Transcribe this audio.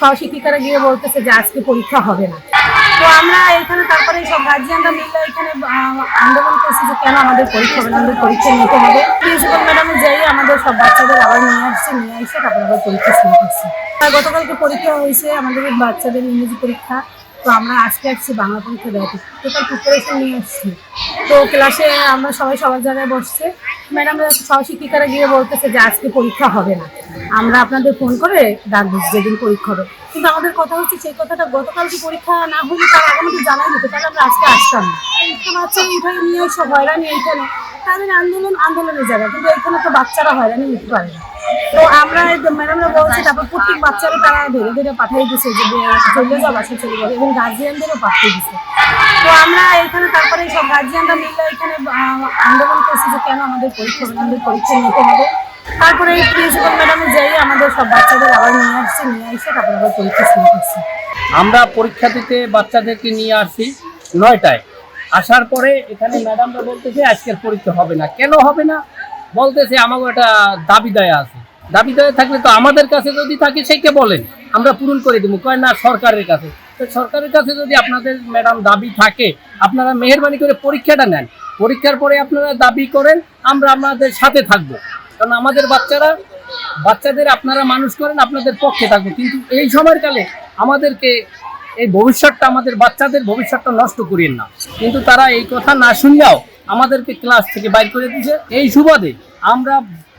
সহশিক্ষিকারা গিয়ে বলতেছে যে আজকে পরীক্ষা হবে না। তো আমরা এখানে তারপরে সব গার্জিয়ানরা মিলে এখানে আন্দোলন করছি যে কেন আমাদের পরীক্ষা হবে আমাদের পরীক্ষা নিতে হবে। প্রিন্সিপাল ম্যাডামে যেই আমাদের সব বাচ্চাদের আবার নিয়ে আসছে, নিয়ে এসে তারপরে আবার পরীক্ষা শুরু করছে। আর গতকালকে পরীক্ষা হয়েছে আমাদের বাচ্চাদের ইংরেজি পরীক্ষা, তো আমরা আজকে আসছি বাংলা পরীক্ষা দেওয়াতে। টোটাল প্রিপারেশন নিয়ে আসছি। তো ক্লাসে আমরা সবাই সবার জায়গায় বসছে। ম্যাডামরা সহশিক্ষিকারা গিয়ে বলতেছে যে আজকে পরীক্ষা হবে না। আমরা আপনাদের ফোন করে ডাকবো যেদিন পরীক্ষা হবে। কিন্তু আমাদের কথা হচ্ছে সেই কথাটা গতকাল যে পরীক্ষা না হলে তারা আমাদের জানাই দিত, তাহলে আমরা আজকে আসতাম না। বাচ্চা উঠাই নিয়ে এসে, হয়রানি এইখানে। তাদের আন্দোলন আন্দোলনের জায়গা, কিন্তু এখানে তো বাচ্চারা হয়রানি হতে পারে না। তো আমরা ম্যাডাম বাচ্চারা তারা ধরে ধরে পাঠিয়ে দিচ্ছে যে চলে যাও, বাসা চলে যাবে এবং গার্জিয়ানদেরও পাঠিয়ে দিচ্ছে তো আমরা এখানে তারপরে সব গার্জিয়ানরা মিলে এখানে আন্দোলন করছি যে কেন আমাদের পরীক্ষা আমাদের পরীক্ষা নিতে হবে। তারপরে এই প্রিন্সিপাল ম্যাডামে যেই আমাদের সব বাচ্চাদের আবার নিয়ে আসছে, নিয়ে এসে তারপরে আবার পরীক্ষা শুরু করছে। আমরা পরীক্ষা দিতে বাচ্চাদেরকে নিয়ে আসি নয়টায়। আসার পরে এখানে ম্যাডামরা বলতেছে, আজকের পরীক্ষা হবে না। কেন হবে না? বলতেছে, আমাকে একটা দাবি দেয়া আছে। দাবি দেয়া থাকলে তো আমাদের কাছে যদি থাকে সেইকে বলেন। আমরা পূরণ করে দেবো। কয় না, সরকারের কাছে। তো সরকারের কাছে যদি আপনাদের ম্যাডাম দাবি থাকে, আপনারা মেহরবানি করে পরীক্ষাটা নেন। পরীক্ষার পরে আপনারা দাবি করেন, আমরা আপনাদের সাথে থাকব। কারণ আমাদের বাচ্চারা, বাচ্চাদের আপনারা মানুষ করেন, আপনাদের পক্ষে থাকব। কিন্তু এই সময়ের কালে আমাদেরকে এই ভবিষ্যৎটা, আমাদের বাচ্চাদের ভবিষ্যৎটা নষ্ট করিয়েন না। কিন্তু তারা এই কথা না শুনলেও আমাদেরকে ক্লাস থেকে বাইর করে দিয়েছে। এই সুবাদে আমরা